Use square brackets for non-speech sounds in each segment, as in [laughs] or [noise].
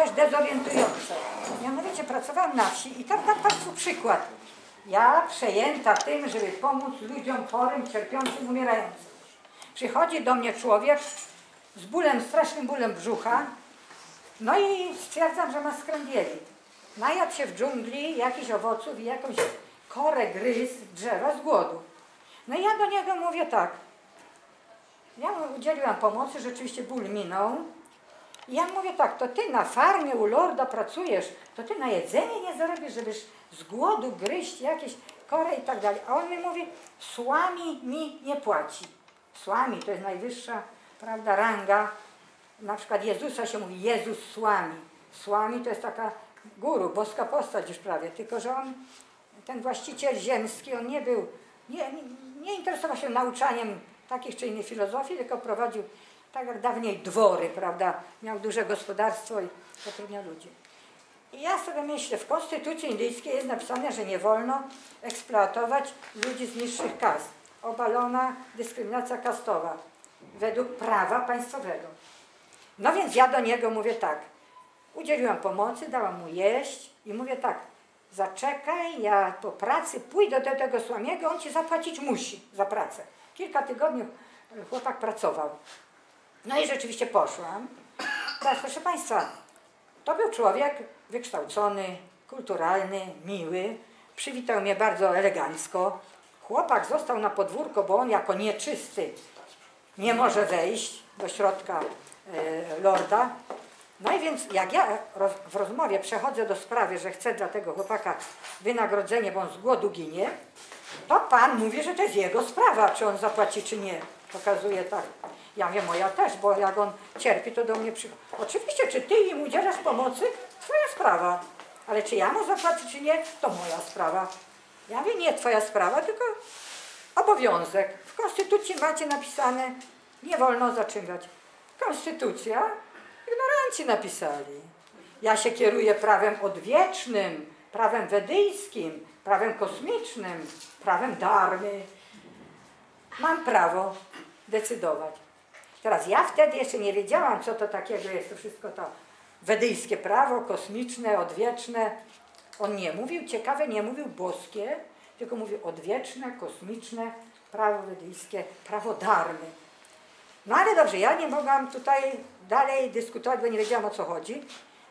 dość dezorientujące. Mianowicie pracowałam na wsi i tam dam Państwu przykład. Ja przejęta tym, żeby pomóc ludziom chorym, cierpiącym, umierającym. Przychodzi do mnie człowiek z bólem, strasznym bólem brzucha, no i stwierdzam, że ma skrędielit. Najadł się w dżungli jakichś owoców i jakąś korę gryz drzewa z głodu. No i ja do niego mówię tak. Ja mu udzieliłam pomocy, rzeczywiście ból minął. I ja mówię tak, to ty na farmie u lorda pracujesz, to ty na jedzenie nie zarobisz, żebyś z głodu gryźć jakieś korę i tak dalej. A on mi mówi, słami mi nie płaci. Słami to jest najwyższa, prawda, ranga. Na przykład Jezusa się mówi Jezus słami. Słami to jest taka guru, boska postać już prawie, tylko że on, ten właściciel ziemski, on nie był, nie, nie, nie interesował się nauczaniem takich czy innych filozofii, tylko prowadził tak jak dawniej dwory, prawda, miał duże gospodarstwo i zatrudniał ludzi. I ja sobie myślę, w Konstytucji Indyjskiej jest napisane, że nie wolno eksploatować ludzi z niższych kas. Obalona dyskryminacja kastowa według prawa państwowego. No więc ja do niego mówię tak, udzieliłam pomocy, dałam mu jeść i mówię tak, zaczekaj, ja po pracy pójdę do tego Słamiego, on ci zapłacić musi za pracę. Kilka tygodni chłopak pracował. No i rzeczywiście poszłam. Teraz proszę Państwa, to był człowiek wykształcony, kulturalny, miły. Przywitał mnie bardzo elegancko. Chłopak został na podwórko, bo on jako nieczysty nie może wejść do środka e, lorda. No i więc jak ja roz, w rozmowie przechodzę do sprawy, że chcę dla tego chłopaka wynagrodzenie, bo on z głodu ginie, to pan mówi, że to jest jego sprawa, czy on zapłaci, czy nie. Pokazuje tak. Ja wiem, moja też, bo jak on cierpi, to do mnie przychodzi. Oczywiście, czy ty im udzielasz pomocy, twoja sprawa. Ale czy ja mu zapłacę, czy nie, to moja sprawa. Ja wiem, nie twoja sprawa, tylko obowiązek. W Konstytucji macie napisane, nie wolno zaczynać. Konstytucja, ignoranci napisali. Ja się kieruję prawem odwiecznym, prawem wedyjskim, prawem kosmicznym, prawem darmy. Mam prawo decydować. Teraz ja wtedy jeszcze nie wiedziałam, co to takiego jest to wszystko to wedyjskie prawo, kosmiczne, odwieczne. On nie mówił, ciekawe, nie mówił boskie, tylko mówił odwieczne, kosmiczne, prawo wedyjskie, prawo darmy. No ale dobrze, ja nie mogłam tutaj dalej dyskutować, bo nie wiedziałam o co chodzi,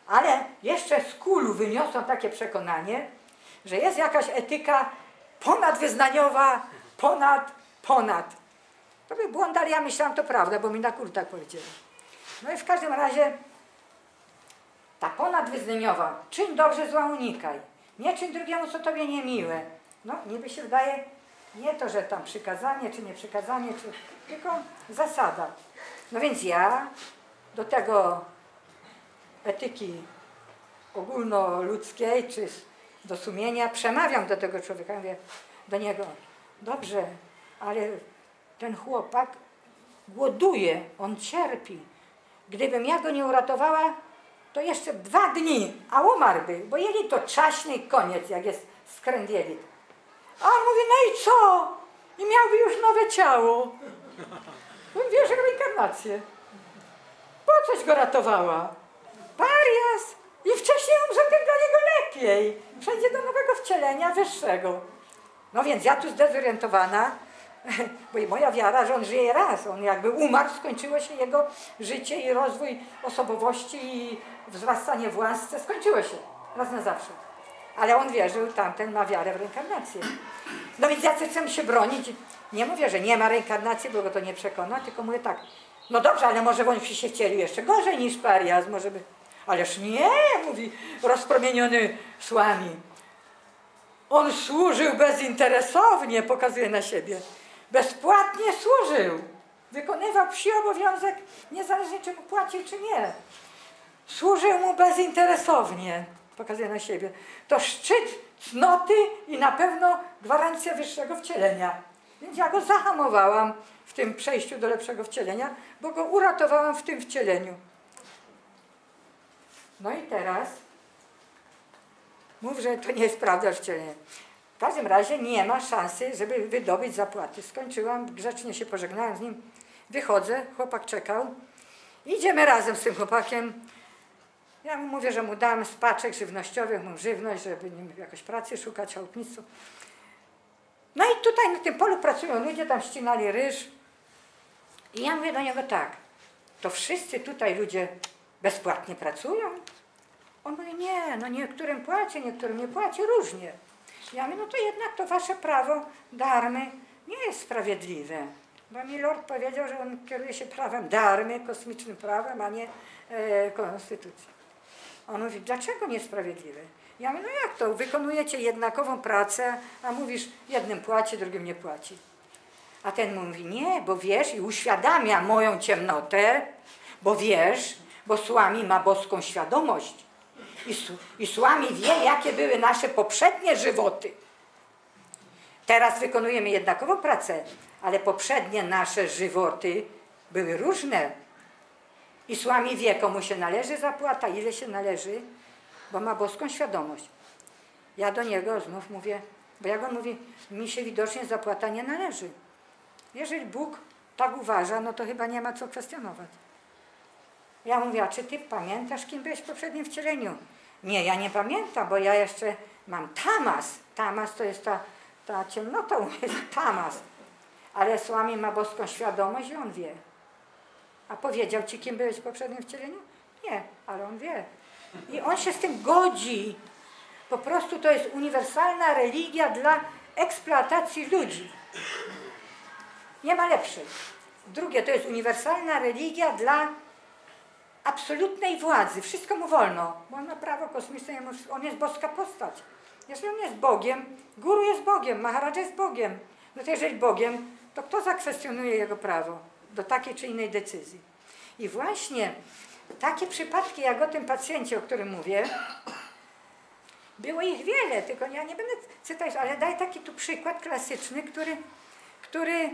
ale jeszcze z kulu wyniosłam takie przekonanie, że jest jakaś etyka ponadwyznaniowa, ponad, ponad. To był błąd, ale ja myślałam, to prawda, bo mi na kul tak powiedzieli. No i w każdym razie ta ponadwyznaniowa, czyń dobrze, zła unikaj. Nie czyń drugiemu, co tobie niemiłe. No, niby się wydaje, nie to, że tam przykazanie, czy nie przykazanie, czy, tylko zasada. No więc ja do tego etyki ogólnoludzkiej, czy do sumienia przemawiam do tego człowieka, mówię do niego, dobrze, ale ten chłopak głoduje, on cierpi. Gdybym ja go nie uratowała, to jeszcze dwa dni, a umarłby, bo jeli to czaśny koniec, jak jest skrędielit. A on mówi, no i co? I miałby już nowe ciało. On wierzy w reinkarnację. Po coś go ratowała? Parias! I wcześniej umrze tym dla niego lepiej. Przejdzie do nowego wcielenia wyższego. No więc ja tu zdezorientowana, bo i moja wiara, że on żyje raz. On jakby umarł, skończyło się jego życie i rozwój osobowości i wzrastanie w łasce skończyło się raz na zawsze. Ale on wierzył, tamten ma wiarę w reinkarnację. No więc ja chcę się bronić. Nie mówię, że nie ma reinkarnacji, bo go to nie przekona, tylko mówię tak, no dobrze, ale może on się wcielił jeszcze gorzej niż parias, może by... Ależ nie, mówi rozpromieniony słami. On służył bezinteresownie, pokazuje na siebie. Bezpłatnie służył. Wykonywał psi obowiązek, niezależnie czy mu płacił, czy nie. Służył mu bezinteresownie, pokazuje na siebie. To szczyt cnoty i na pewno gwarancja wyższego wcielenia. Więc ja go zahamowałam w tym przejściu do lepszego wcielenia, bo go uratowałam w tym wcieleniu. No i teraz mów, że to nie jest prawda wcielenie. W każdym razie nie ma szansy, żeby wydobyć zapłaty. Skończyłam, grzecznie się pożegnałem z nim. Wychodzę, chłopak czekał. Idziemy razem z tym chłopakiem Ja mu mówię, że mu dam z paczek żywnościowych, mu żywność, żeby nim jakoś pracy szukać, chałupnictwo. No i tutaj na tym polu pracują ludzie, tam ścinali ryż. I ja mówię do niego tak, to wszyscy tutaj ludzie bezpłatnie pracują? On mówi, nie, no niektórym płaci, niektórym nie płaci, różnie. Ja mówię, no to jednak to wasze prawo darmy nie jest sprawiedliwe. Bo mi lord powiedział, że on kieruje się prawem darmy, kosmicznym prawem, a nie e, konstytucją. On mówi, dlaczego niesprawiedliwe? Ja mówię, no jak to, wykonujecie jednakową pracę, a mówisz, jednym płaci, drugim nie płaci. A ten mówi, nie, bo wiesz i uświadamia moją ciemnotę, bo wiesz, bo Słami ma boską świadomość. I, I Słami wie, jakie były nasze poprzednie żywoty. Teraz wykonujemy jednakową pracę, ale poprzednie nasze żywoty były różne. I Słami wie, komu się należy zapłata, ile się należy, bo ma boską świadomość. Ja do niego znów mówię, bo jak on mówi, mi się widocznie zapłata nie należy. Jeżeli Bóg tak uważa, no to chyba nie ma co kwestionować. Ja mówię, a czy ty pamiętasz, kim byłeś w poprzednim wcieleniu? Nie, ja nie pamiętam, bo ja jeszcze mam tamas. Tamas to jest ta, ta ciemnota, [laughs] tamas. Ale Słami ma boską świadomość i on wie. A powiedział ci, kim byłeś w poprzednim wcieleniu? Nie, ale on wie. I on się z tym godzi. Po prostu to jest uniwersalna religia dla eksploatacji ludzi. Nie ma lepszej. Drugie, to jest uniwersalna religia dla absolutnej władzy. Wszystko mu wolno, bo on ma prawo kosmiczne, on jest boska postać. Jeżeli on jest Bogiem, guru jest Bogiem, Maharadża jest Bogiem. No to jeżeli Bogiem, to kto zakwestionuje jego prawo do takiej czy innej decyzji? I właśnie takie przypadki, jak o tym pacjencie, o którym mówię, było ich wiele, tylko ja nie będę cytować, ale daj taki tu przykład klasyczny, który, który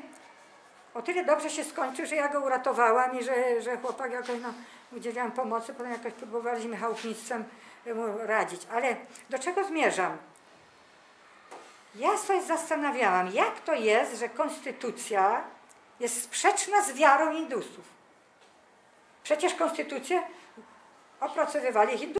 o tyle dobrze się skończył, że ja go uratowałam i że, że chłopak jakoś no, udzieliłam pomocy, potem jakoś próbowaliśmy chałupnictwem mu radzić. Ale do czego zmierzam? Ja sobie zastanawiałam, jak to jest, że konstytucja jest sprzeczna z wiarą Indusów. Przecież konstytucję opracowywali Hindusy.